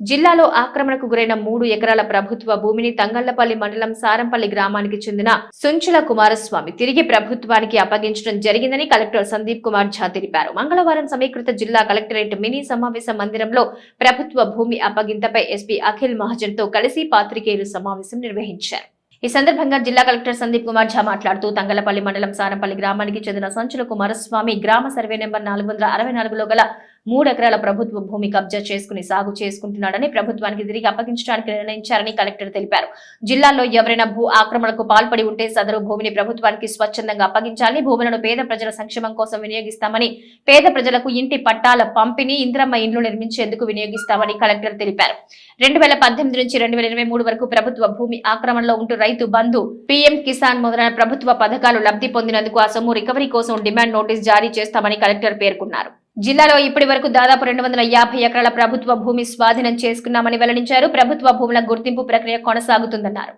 జిల్లాలో ఆక్రమణకు గురైన మూడు ఎకరాల ప్రభుత్వ భూమిని తంగళ్ళపల్లి మండలం సారంపల్లి గ్రామానికి చెందిన సుంచుల కుమారస్వామి తిరిగి ప్రభుత్వానికి అప్పగించడం జరిగిందని కలెక్టర్ సందీప్ కుమార్ ఝా తెలిపారు. మంగళవారం సమీకృత జిల్లా కలెక్టరేట్ మినీ సమావేశ మందిరంలో ప్రభుత్వ భూమి అప్పగింతపై ఎస్పీ అఖిల్ మహాజన్తో కలిసి పాత్రికేయులు సమావేశం నిర్వహించారు. ఈ సందర్భంగా జిల్లా కలెక్టర్ సందీప్ కుమార్ ఝా మాట్లాడుతూ తంగలపల్లి మండలం సారంపల్లి గ్రామానికి చెందిన సంచుల కుమారస్వామి గ్రామ సర్వే నెంబర్ నాలుగు వందల అరవై నాలుగులో గల మూడు ఎకరాల ప్రభుత్వ భూమి కబ్జా చేసుకుని సాగు చేసుకుంటున్నాడని ప్రభుత్వానికి తిరిగి అప్పగించడానికి నిర్ణయించారని కలెక్టర్ తెలిపారు. జిల్లాలో ఎవరైనా భూ ఆక్రమణకు పాల్పడి ఉంటే సదరు భూమిని ప్రభుత్వానికి స్వచ్ఛందంగా అప్పగించాలని భూములను పేద ప్రజల సంక్షేమం కోసం వినియోగిస్తామని పేద ప్రజలకు ఇంటి పట్టాల పంపిణీ ఇంద్రమ్మ ఇండ్లు నిర్మించేందుకు వినియోగిస్తామని కలెక్టర్ తెలిపారు. రెండు వేల పద్దెనిమిది నుంచి రెండు వేల ఇరవై మూడు వరకు ప్రభుత్వ భూమి ఆక్రమణలో ఉంటూ రైతు బంధు పీఎం కిసాన్ మొదలైన ప్రభుత్వ పథకాలు లబ్ధి పొందినందుకు ఆ సొమ్ము రికవరీ కోసం డిమాండ్ నోటీస్ జారీ చేస్తామని కలెక్టర్ పేర్కొన్నారు. జిల్లాలో ఇప్పటి వరకు దాదాపు రెండు వందల యాభై ఎకరాల ప్రభుత్వ భూమి స్వాధీనం చేసుకున్నామని వెల్లడించారు. ప్రభుత్వ భూముల గుర్తింపు ప్రక్రియ కొనసాగుతుందన్నారు.